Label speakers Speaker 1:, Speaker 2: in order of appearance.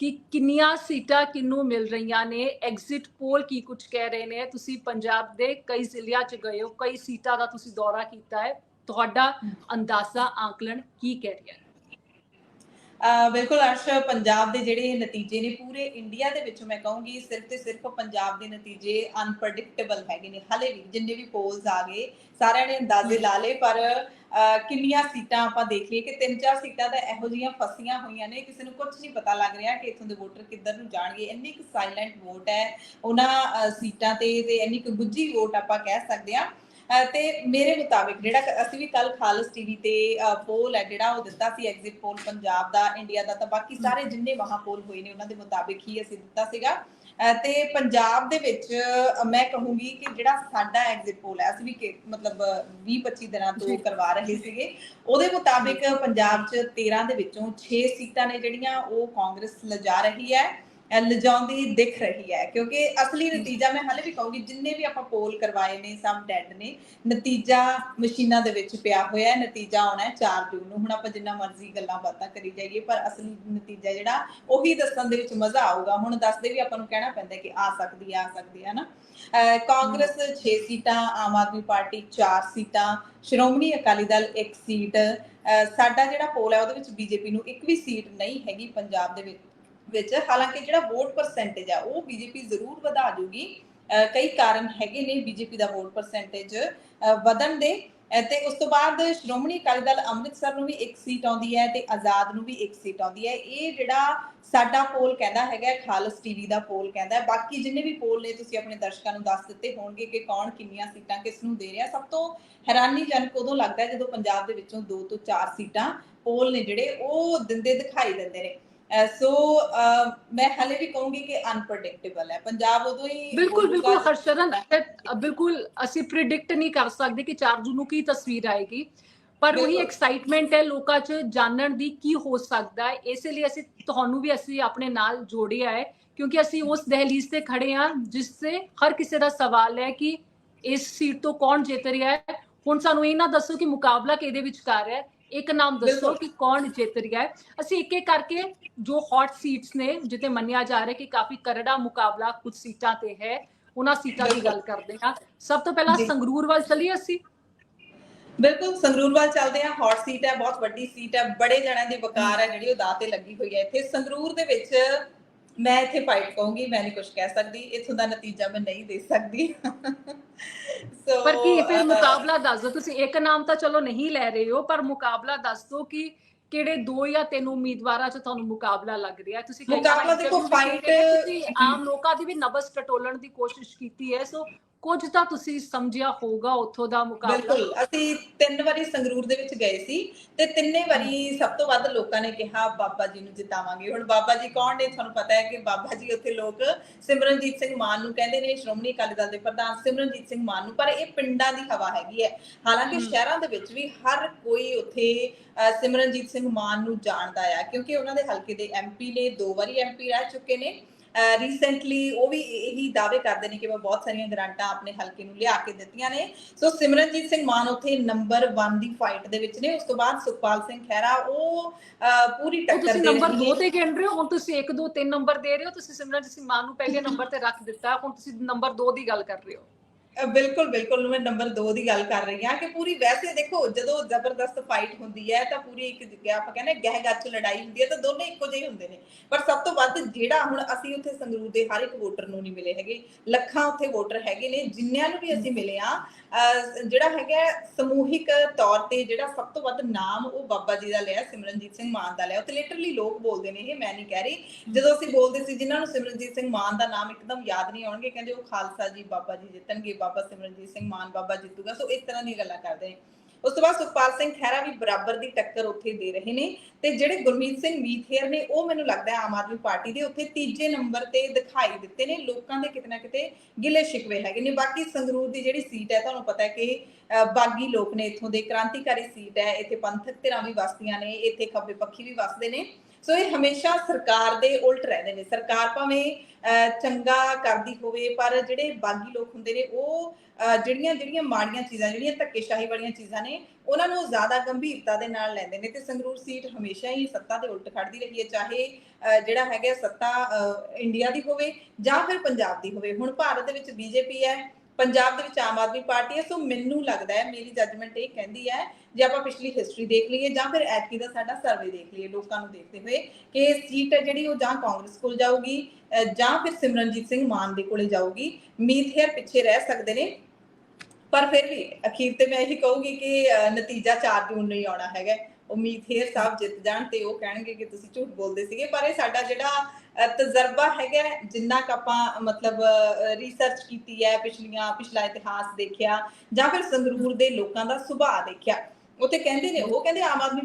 Speaker 1: ਕਿ ਕਿੰਨੀਆਂ ਸੀਟਾਂ ਕਿੰਨੂੰ ਮਿਲ ਰਹੀਆਂ ਨੇ? ਐਗਜ਼ਿਟ ਪੋਲ ਕੀ ਕੁਝ ਕਹਿ ਰਹੇ ਨੇ? ਤੁਸੀਂ ਪੰਜਾਬ ਦੇ ਕਈ ਜ਼ਿਲ੍ਹਿਆਂ 'ਚ ਗਏ ਹੋ ਕਈ ਸੀਟਾਂ ਦਾ ਤੁਸੀਂ ਦੌਰਾ ਕੀਤਾ ਹੈ। ਤੁਹਾਡਾ ਅੰਦਾਜ਼ਾ ਆਕਲਨ ਕੀ ਕਹਿ ਰਿਹਾ ਹੈ?
Speaker 2: ਬਿਲਕੁਲ ਅਰਸ਼, ਪੰਜਾਬ ਦੇ ਜਿਹੜੇ ਨਤੀਜੇ ਨੇ ਪੂਰੇ ਇੰਡੀਆ ਦੇ ਵਿੱਚ ਮੈਂ ਕਹੂੰਗੀ ਸਿਰਫ ਤੇ ਸਿਰਫ ਪੰਜਾਬ ਦੇ ਨਤੀਜੇ ਅਨਪ੍ਰੈਡਿਕਟੇਬਲ ਹੈਗੇ ਨੇ। ਹਲੇ ਵੀ ਜਿੰਨੇ ਵੀ ਪੋਲਸ ਆ ਗਏ, ਸਾਰਿਆਂ ਨੇ ਅੰਦਾਜ਼ੇ ਲਾ ਲਏ, ਪਰ ਕਿੰਨੀਆਂ ਸੀਟਾਂ ਆਪਾਂ ਦੇਖ ਲਈਏ ਕਿ ਤਿੰਨ ਚਾਰ ਸੀਟਾਂ ਤਾਂ ਇਹੋ ਜਿਹੀਆਂ ਫਸੀਆਂ ਹੋਈਆਂ ਨੇ, ਕਿਸੇ ਨੂੰ ਕੁਝ ਨਹੀਂ ਪਤਾ ਲੱਗ ਰਿਹਾ ਕਿ ਇੱਥੋਂ ਦੇ ਵੋਟਰ ਕਿੱਧਰ ਨੂੰ ਜਾਣਗੇ। ਇੰਨੀ ਕੁ ਸਾਇਲੈਂਟ ਵੋਟ ਹੈ, ਉਹਨਾਂ ਸੀਟਾਂ ਤੇ ਤੇ ਇੰਨੀ ਕੁ ਗੁੱਝੀ ਵੋਟ ਆਪਾਂ ਕਹਿ ਸਕਦੇ ਹਾਂ। ਤੇ ਮੇਰੇ ਮੁਤਾਬਿਕ ਜਿਹੜਾ ਅਸੀਂ ਵੀ ਕੱਲ ਖਾਲਸ ਟੀਵੀ ਤੇ ਪੋਲ ਹੈ ਜਿਹੜਾ ਉਹ ਦਿੱਤਾ ਸੀ ਐਗਜ਼ਿਟ ਪੋਲ ਪੰਜਾਬ ਦਾ ਇੰਡੀਆ ਦਾ ਤਾਂ ਬਾਕੀ ਸਾਰੇ ਜਿੰਨੇ ਮਹਾ ਪੋਲ ਹੋਏ ਨੇ ਉਹਨਾਂ ਦੇ ਮੁਤਾਬਿਕ ਹੀ ਅਸੀਂ ਦਿੱਤਾ ਸੀਗਾ। ਤੇ ਪੰਜਾਬ ਦੇ ਵਿੱਚ ਮੈਂ ਕਹੂੰਗੀ ਕਿ ਜਿਹੜਾ ਸਾਡਾ ਐਗਜ਼ਿਟ ਪੋਲ ਹੈ ਅਸੀਂ ਵੀ ਮਤਲਬ 20 25 ਦਿਨਾਂ ਤੋਂ। ਕਰਵਾ ਰਹੇ ਸੀਗੇ। ਉਹਦੇ ਮੁਤਾਬਿਕ ਪੰਜਾਬ 'ਚ 13 ਦੇ ਵਿੱਚੋਂ 6 ਸੀਟਾਂ ਨੇ ਜਿਹੜੀਆਂ ਉਹ ਕਾਂਗਰਸ ਲਿਜਾ ਰਹੀ ਹੈ। ਲਿਜਾਉਂਦੀ ਦਿਖ ਰਹੀ ਹੈ ਕਿਉਂਕਿ ਅਸਲੀ ਨਤੀਜਾ ਮੈਂ ਹਾਲੇ ਵੀ ਕਹੂੰਗੀ ਜਿੰਨੇ ਵੀ ਆਪਾਂ ਪੋਲ ਕਰਵਾਏ ਨੇ ਸਭ ਡੈਡ ਨੇ ਨਤੀਜਾ ਮਸ਼ੀਨਾਂ ਦੇ ਵਿੱਚ ਪਿਆ ਹੋਇਆ ਹੈ ਨਤੀਜਾ ਆਉਣਾ ਹੈ 4 ਜੂਨ ਨੂੰ ਹੁਣ ਆਪਾਂ ਜਿੰਨਾ ਮਰਜ਼ੀ ਗੱਲਾਂ ਬਾਤਾਂ ਕਰੀ ਜਾਈਏ ਪਰ ਅਸਲੀ ਨਤੀਜਾ ਜਿਹੜਾ ਉਹੀ ਦੱਸਣ ਦੇ ਵਿੱਚ ਮਜ਼ਾ ਆਊਗਾ ਹੁਣ ਦੱਸਦੇ ਵੀ ਆਪਾਂ ਨੂੰ ਕਹਿਣਾ ਪੈਂਦਾ ਕਿ ਆ ਸਕਦੀ ਆ ਸਕਦੀ ਹੈ ਨਾ ਕਾਂਗਰਸ 6 ਸੀਟਾਂ ਆਮ ਆਦਮੀ ਪਾਰਟੀ 4 ਸੀਟਾਂ ਸ਼੍ਰੋਮਣੀ ਅਕਾਲੀ ਦਲ 1 ਸੀਟ ਸਾਡਾ ਜਿਹੜਾ ਪੋਲ ਹੈ ਉਹਦੇ ਵਿੱਚ ਬੀਜੇਪੀ ਨੂੰ ਇੱਕ ਵੀ ਸੀਟ ਨਹੀਂ ਹੈਗੀ ਪੰਜਾਬ ਦੇ ਵਿੱਚ ਵਿੱਚ, ਹਾਲਾਂਕਿ ਜਿਹੜਾ ਵੋਟ ਪਰਸੈਂਟੇਜ ਆ, ਉਹ ਬੀਜੇਪੀ ਜ਼ਰੂਰ ਵਧਾ ਜੂਗੀ ਕਈ ਕਾਰਨ ਹੈਗੇ ਨੇ ਬੀਜੇਪੀ ਦਾ ਵੋਟ ਪਰਸੈਂਟੇਜ ਵਧਣ ਦੇ। ਤੇ ਉਸ ਤੋਂ ਬਾਅਦ ਸ਼੍ਰੋਮਣੀ ਅਕਾਲੀ ਦਲ ਅੰਮ੍ਰਿਤਸਰ ਨੂੰ ਵੀ ਇੱਕ ਸੀਟ ਆਉਂਦੀ ਹੈ ਤੇ ਆਜ਼ਾਦ ਨੂੰ ਵੀ ਇੱਕ ਸੀਟ ਆਉਂਦੀ ਹੈ। ਇਹ ਜਿਹੜਾ ਸਾਡਾ ਪੋਲ ਕਹਿੰਦਾ ਹੈਗਾ, ਖਾਲਸ ਟੀਵੀ ਦਾ ਪੋਲ ਕਹਿੰਦਾ ਹੈ। ਬਾਕੀ ਜਿੰਨੇ ਵੀ ਪੋਲ ਨੇ, ਤੁਸੀਂ ਆਪਣੇ ਦਰਸ਼ਕਾਂ ਨੂੰ ਦੱਸ ਦਿੱਤੇ ਹੋਣਗੇ ਕਿ ਕੌਣ ਕਿੰਨੀਆਂ ਸੀਟਾਂ ਕਿਸ ਨੂੰ ਦੇ ਰਿਹਾ। ਸਭ ਤੋਂ ਹੈਰਾਨੀਜਨਕ ਉਦੋਂ ਲੱਗਦਾ ਜਦੋਂ ਪੰਜਾਬ ਦੇ ਵਿੱਚੋਂ 2 ਤੋਂ 4 ਸੀਟਾਂ ਪੋਲ ਨੇ ਜਿਹੜੇ, ਉਹ ਦਿੰਦੇ, ਦਿਖਾਈ ਦਿੰਦੇ ਨੇ। ਸੋ ਮੈਂ ਹਲੇ ਵੀ ਕਹੂੰਗੀ ਕਿ ਅਨਪ੍ਰੈਡਿਕਟੇਬਲ ਹੈ। ਪੰਜਾਬ ਉਦੋਂ ਹੀ
Speaker 1: ਬਿਲਕੁਲ ਬਿਲਕੁਲ ਹਰਸ਼ਰਨ ਬਿਲਕੁਲ ਅਸੀਂ ਪ੍ਰਿਡਿਕਟ ਨਹੀਂ ਕਰ ਸਕਦੇ ਕਿ 4 ਜੂਨ ਨੂੰ ਕੀ ਤਸਵੀਰ ਆਏਗੀ। ਪਰ ਉਹੀ। ਐਕਸਾਈਟਮੈਂਟ ਹੈ ਲੋਕਾਂ 'ਚ ਜਾਣਨ ਦੀ ਕੀ ਹੋ ਸਕਦਾ ਹੈ। ਇਸੇ ਲਈ ਅਸੀਂ ਤੁਹਾਨੂੰ ਵੀ ਅਸੀਂ ਆਪਣੇ ਨਾਲ ਜੋੜਿਆ ਹੈ ਕਿਉਂਕਿ ਅਸੀਂ ਉਸ ਦਹਲੀਜ਼ ਤੇ ਖੜੇ ਹਾਂ ਜਿਸ ਤੇ ਹਰ ਕਿਸੇ ਦਾ ਸਵਾਲ ਹੈ ਕਿ ਇਸ ਸੀਟ ਤੋਂ ਕੌਣ ਜਿੱਤ ਰਿਹਾ ਹੈ। ਹੁਣ ਸਾਨੂੰ ਇਹ ਨਾ ਦੱਸੋ ਕਿ ਮੁਕਾਬਲਾ ਕਿਹਦੇ ਵਿੱਚ ਕਰ ਰਿਹਾ ਹੈ। ਇੱਕ ਨਾਮ ਦੱਸੋ। ਕਿ ਕੌਣ ਜਿੱਤ ਰਿਹਾ ਹੈ। ਅਸੀਂ ਇੱਕ ਇੱਕ ਕਰਕੇ ਜੋ ਹੌਟ ਸੀਟਸ ਨੇ ਜਿੱਤੇ ਮੰਨਿਆ ਜਾ ਰਿਹਾ ਕਿ ਕਾਫੀ ਕਰੜਾ ਮੁਕਾਬਲਾ ਕੁਝ ਸੀਟਾਂ ਤੇ ਹੈ ਉਹਨਾਂ ਸੀਟਾਂ ਦੀ ਗੱਲ ਕਰਦੇ ਹਾਂ। ਸਭ ਤੋਂ ਪਹਿਲਾਂ। ਸੰਗਰੂਰ ਵੱਲ ਚੱਲੀਏ ਅਸੀਂ।
Speaker 2: ਬਿਲਕੁਲ ਸੰਗਰੂਰ ਵੱਲ ਚੱਲਦੇ ਆ ਹੌਟ ਸੀਟ ਹੈ ਬਹੁਤ ਵੱਡੀ ਸੀਟ ਹੈ ਬੜੇ ਜਣਿਆਂ ਦੀ ਵਕਾਰ ਹੈ ਜਿਹੜੀ ਉਹ ਦਾਅ ਤੇ ਲੱਗੀ ਹੋਈ ਹੈ ਇੱਥੇ। ਸੰਗਰੂਰ ਦੇ ਵਿੱਚ ਮੈਂ ਇੱਥੇ ਫਾਈਟ ਕਹੂੰਗੀ ਮੈਂ ਨਹੀਂ ਕੁਝ ਕਹਿ ਸਕਦੀ। ਇੱਥੋਂ ਦਾ ਨਤੀਜਾ ਮੈਂ ਨਹੀਂ ਦੇ ਸਕਦੀ।
Speaker 1: ਪਰ ਕੀ ਫਿਰ ਮੁਕਾਬਲਾ ਦੱਸ ਦਿਓ। ਤੁਸੀਂ ਇੱਕ ਨਾਮ ਤਾਂ ਚਲੋ ਨਹੀਂ ਲੈ ਰਹੇ ਹੋ ਪਰ ਮੁਕਾਬਲਾ ਦੱਸ ਦਿਓ ਕਿ ਕਿਹੜੇ ਦੋ ਜਾਂ ਤਿੰਨ ਉਮੀਦਵਾਰਾਂ 'ਚ ਤੁਹਾਨੂੰ ਮੁਕਾਬਲਾ ਲੱਗ ਰਿਹਾ। ਤੁਸੀਂ
Speaker 2: ਮੁਕਾਬਲਾ ਦੇਖੋ, fight-
Speaker 1: ਆਮ ਲੋਕਾਂ ਦੀ ਵੀ ਨਬਜ਼ ਟਟੋਲਣ ਦੀ ਕੋਸ਼ਿਸ਼ ਕੀਤੀ ਹੈ ਸੋ ਕੁਝ ਤਾਂ ਤੁਸੀਂ ਸਮਝਿਆ ਹੋਊਗਾ ਉੱਥੋਂ ਦਾ ਮੁਕਾਬਲਾ।
Speaker 2: ਬਿਲਕੁਲ ਅਸੀਂ ਤਿੰਨ ਵਾਰੀ ਸੰਗਰੂਰ ਦੇ ਵਿੱਚ ਗਏ ਸੀ ਤੇ ਤਿੰਨੇ ਵਾਰੀ ਸਭ ਤੋਂ ਵੱਧ ਲੋਕਾਂ ਨੇ ਕਿਹਾ ਬਾਬਾ ਜੀ ਨੂੰ ਜਿਤਾਵਾਂਗੇ। ਹੁਣ ਬਾਬਾ ਜੀ ਕੌਣ ਨੇ? ਤੁਹਾਨੂੰ ਪਤਾ ਹੈ ਕਿ ਬਾਬਾ ਜੀ ਉੱਥੇ ਲੋਕ ਸਿਮਰਨਜੀਤ ਸਿੰਘ ਮਾਨ ਨੂੰ ਕਹਿੰਦੇ ਨੇ ਸ਼੍ਰੋਮਣੀ ਅਕਾਲੀ ਦਲ ਦੇ ਪ੍ਰਧਾਨ ਸਿਮਰਨਜੀਤ ਸਿੰਘ ਮਾਨ ਨੂੰ ਪਰ ਇਹ ਪਿੰਡਾਂ ਦੀ ਹਵਾ ਹੈਗੀ ਹੈ। ਹਾਲਾਂਕਿ। ਸ਼ਹਿਰਾਂ ਦੇ ਵਿੱਚ ਵੀ ਹਰ ਕੋਈ ਉੱਥੇ ਸਿਮਰਨਜੀਤ ਸਿੰਘ ਮਾਨ ਨੂੰ ਜਾਣਦਾ ਆ ਕਿਉਂਕਿ ਉਹਨਾਂ ਦੇ ਹਲਕੇ ਦੇ ਐਮਪੀ ਨੇ ਦੋ ਵਾਰੀ ਐਮਪੀ ਰਹਿ ਚੁੱਕੇ ਨੇ। ਰੀਸੈਂਟਲੀ ਉਹ ਵੀ ਇਹੀ ਦਾਅਵੇ ਕਰਦੇ ਨੇ ਕਿ ਮੈਂ ਬਹੁਤ ਸਾਰੀਆਂ ਗ੍ਰਾਂਟਾਂ ਆਪਣੇ ਹਲਕੇ ਨੂੰ ਲਿਆ ਕੇ ਦਿੱਤੀਆਂ ਨੇ। ਸੋ ਸਿਮਰਨਜੀਤ ਸਿੰਘ ਮਾਨ ਉੱਥੇ ਨੰਬਰ 1 ਦੀ ਫਾਈਟ ਦੇ ਵਿੱਚ ਨੇ। ਉਸ ਤੋਂ ਬਾਅਦ ਸੁਖਪਾਲ ਸਿੰਘ ਖਹਿਰਾ ਉਹ ਪੂਰੀ ਟੱਕਰ
Speaker 1: ਤੁਸੀਂ
Speaker 2: ਦੇ
Speaker 1: ਨੰਬਰ
Speaker 2: ਰਹੀ
Speaker 1: 2
Speaker 2: ਹੈ
Speaker 1: ਤੇ ਗਿਣ ਰਹੇ ਹੋ ਹੁਣ ਤੁਸੀਂ 1 2 3 ਨੰਬਰ ਦੇ ਰਹੇ ਹੋ ਤੁਸੀਂ ਸਿਮਰਨਜੀਤ ਸਿੰਘ ਮਾਨ ਨੂੰ ਪਹਿਲੇ ਨੰਬਰ ਤੇ ਰੱਖ ਦਿੱਤਾ। ਹੁਣ ਤੁਸੀਂ ਨੰਬਰ 2 ਦੀ ਗੱਲ ਕਰ ਰਹੇ ਹੋ।
Speaker 2: ਬਿਲਕੁਲ ਬਿਲਕੁਲ, ਮੈਂ ਨੰਬਰ 2 ਦੀ ਗੱਲ ਕਰ ਰਹੀ ਹਾਂ ਕਿ ਪੂਰੀ ਵੈਸੇ ਦੇਖੋ ਜਦੋਂ ਜ਼ਬਰਦਸਤ ਫਾਈਟ ਹੁੰਦੀ ਹੈ ਤਾਂ ਪੂਰੀ ਇੱਕ ਜਗ੍ਹਾ ਆਪਾਂ ਕਹਿੰਦੇ ਗਹਿ ਗੱਚ ਲੜਾਈ ਹੁੰਦੀ ਹੈ ਤਾਂ ਦੋਨੇ ਇੱਕੋ ਜਿਹੇ ਹੁੰਦੇ ਨੇ। ਪਰ ਸਭ ਤੋਂ ਵੱਧ ਜਿਹੜਾ ਹੁਣ ਅਸੀਂ ਉੱਥੇ ਸੰਗਰੂਰ ਦੇ ਹਰ ਇੱਕ ਵੋਟਰ ਨੂੰ ਨਹੀਂ ਮਿਲੇ ਹੈਗੇ, ਲੱਖਾਂ ਉੱਥੇ ਵੋਟਰ ਹੈਗੇ ਨੇ, ਜਿੰਨਿਆਂ ਨੂੰ ਵੀ ਅਸੀਂ ਮਿਲੇ ਆ ਜਿਹੜਾ ਹੈਗਾ ਸਮੂਹਿਕ ਤੌਰ ਤੇ ਜਿਹੜਾ ਸਭ ਤੋਂ ਵੱਧ ਨਾਮ ਉਹ ਬਾਬਾ ਜੀ ਦਾ ਲਿਆ, ਸਿਮਰਨਜੀਤ ਸਿੰਘ ਮਾਨ ਦਾ ਲਿਆ। ਉੱਥੇ ਲਿਟਰਲੀ ਲੋਕ ਬੋਲਦੇ ਨੇ ਇਹ, ਮੈਂ ਨਹੀਂ ਕਹਿ ਰਹੀ। ਜਦੋਂ ਅਸੀਂ ਬੋਲਦੇ ਸੀ, ਜਿਨ੍ਹਾਂ ਨੂੰ ਸਿਮਰਨਜੀਤ ਸਿੰਘ ਮਾਨ ਦਾ ਨਾਮ ਇੱਕਦਮ ਯਾਦ ਨਹੀਂ ਆਉਣਗੇ, ਕਹਿੰਦੇ ਉਹ ਖਾਲਸਾ ਜੀ, ਬਾਬਾ ਜੀ ਜਿੱਤਣਗੇ, ਬਾਬਾ ਸਿਮਰਨਜੀਤ ਸਿੰਘ ਮਾਨ, ਬਾਬਾ ਜਿੱਤੂਗਾ। ਸੋ ਇਸ ਤਰ੍ਹਾਂ ਦੀਆਂ ਗੱਲਾਂ ਕਰਦੇ ਨੇ। ਉਸ ਤੋਂ ਬਾਅਦ ਸੁਖਪਾਲ ਸਿੰਘ ਖਹਿਰਾ ਵੀ ਬਰਾਬਰ ਦੀ ਟੱਕਰ ਉੱਥੇ ਦੇ ਰਹੇ ਨੇ ਤੇ ਜਿਹੜੇ ਗੁਰਮੀਤ ਸਿੰਘ ਮੀਥੇਰ ਨੇ, ਉਹ ਮੈਨੂੰ ਲੱਗਦਾ ਹੈ ਆਮ ਆਦਮੀ ਪਾਰਟੀ ਦੇ ਉੱਥੇ ਤੀਜੇ ਨੰਬਰ ਤੇ ਦਿਖਾਈ ਦਿੱਤੇ ਨੇ। ਲੋਕਾਂ ਦੇ ਕਿਤੇ ਨਾ ਕਿਤੇ ਗਿਲੇ ਸ਼ਿਕਵੇ ਹੈਗੇ ਨੇ। ਬਾਕੀ ਸੰਗਰੂਰ ਦੀ ਜਿਹੜੀ ਸੀਟ ਹੈ, ਤੁਹਾਨੂੰ ਪਤਾ ਹੈ ਕਿ ਬਾਗੀ ਲੋਕ ਨੇ ਇੱਥੋਂ ਦੇ। ਕ੍ਰਾਂਤੀਕਾਰੀ ਸੀਟ ਹੈ। ਇੱਥੇ ਪੰਥਕ ਧਿਰਾਂ ਵੀ ਵਸਦੀਆਂ ਨੇ। ਇੱਥੇ ਖੱਬੇ ਪੱਖੀ ਵੀ ਵਸਦੇ ਨੇ। ਸੋ ਇਹ ਹਮੇਸ਼ਾ ਸਰਕਾਰ ਦੇ ਉਲਟ ਰਹਿੰਦੇ ਨੇ। ਸਰਕਾਰ ਭਾਵੇਂ ਚੰਗਾ ਕਰਦੀ ਹੋਵੇ, ਪਰ ਜਿਹੜੇ ਬਾਗੀ ਲੋਕ ਹੁੰਦੇ ਨੇ, ਉਹ ਜਿਹੜੀਆਂ ਜਿਹੜੀਆਂ ਮਾੜੀਆਂ ਚੀਜ਼ਾਂ, ਜਿਹੜੀਆਂ ਧੱਕੇਸ਼ਾਹੀ ਵਾਲੀਆਂ ਚੀਜ਼ਾਂ ਨੇ, ਉਹਨਾਂ ਨੂੰ ਜ਼ਿਆਦਾ ਗੰਭੀਰਤਾ ਦੇ ਨਾਲ ਲੈਂਦੇ ਨੇ ਤੇ ਸੰਗਰੂਰ ਸੀਟ ਹਮੇਸ਼ਾ ਹੀ ਸੱਤਾ ਦੇ ਉਲਟ ਖੜਦੀ ਰਹੀ ਹੈ, ਚਾਹੇ ਜਿਹੜਾ ਹੈਗਾ ਸੱਤਾ ਇੰਡੀਆ ਦੀ ਹੋਵੇ ਜਾਂ ਫਿਰ ਪੰਜਾਬ ਦੀ ਹੋਵੇ। ਹੁਣ ਭਾਰਤ ਦੇ ਵਿੱਚ ਬੀਜੇਪੀ ਹੈ ਪੰਜਾਬ ਦੇ ਵਿੱਚ ਆਮ ਆਦਮੀ ਪਾਰਟੀ ਹੈ, ਸੋ ਮੈਨੂੰ ਲੱਗਦਾ ਹੈ, ਮੇਰੀ ਜੱਜਮੈਂਟ ਇਹ ਕਹਿੰਦੀ ਹੈ, ਜੇ ਆਪਾਂ ਪਿਛਲੀ ਹਿਸਟਰੀ ਦੇਖ ਲਈਏ ਜਾਂ ਫਿਰ ਐਤਕੀ ਦਾ ਸਾਡਾ ਸਰਵੇ ਦੇਖ ਲਈਏ, ਲੋਕਾਂ ਨੂੰ ਦੇਖਦੇ ਹੋਏ, ਕਿ ਸੀਟ ਹੈ ਜਿਹੜੀ ਉਹ ਜਾਂ ਕਾਂਗਰਸ ਕੋਲ ਜਾਊਗੀ ਜਾਂ ਫਿਰ ਸਿਮਰਨਜੀਤ ਸਿੰਘ ਮਾਨ ਦੇ ਕੋਲੇ ਜਾਊਗੀ ਮੀਤ ਹੇਅਰ ਪਿੱਛੇ ਰਹਿ ਸਕਦੇ ਨੇ। ਪਰ ਫਿਰ ਵੀ ਅਖੀਰ ਤੇ ਮੈਂ ਇਹੀ ਕਹੂੰਗੀ ਕਿ ਨਤੀਜਾ 4 ਜੂਨ ਨੂੰ ਹੀ ਆਉਣਾ ਹੈਗਾ ਉਮੀਦ ਹੈ ਸਾਹਿਬ ਜਿੱਤ ਜਾਣ ਤੇ ਉਹ ਕਹਿਣਗੇ ਕਿ ਤੁਸੀਂ ਝੂਠ ਬੋਲਦੇ ਸੀਗੇ, ਪਰ ਇਹ ਸਾਡਾ ਜਿਹੜਾ ਤਜਰਬਾ ਹੈਗਾ ਜਿੰਨਾ ਕ ਆਪਾਂ, ਮਤਲਬ ਰਿਸਰਚ ਕੀਤੀ ਹੈ, ਪਿਛਲੀਆਂ, ਪਿਛਲਾ ਇਤਿਹਾਸ ਦੇਖਿਆ ਜਾਂ ਫਿਰ ਸੰਗਰੂਰ ਦੇ ਲੋਕਾਂ ਦਾ ਸੁਭਾਅ ਦੇਖਿਆ, ਉੱਥੇ ਕਹਿੰਦੇ ਨੇ, ਉਹ ਕਹਿੰਦੇ ਆਮ ਆਦਮੀ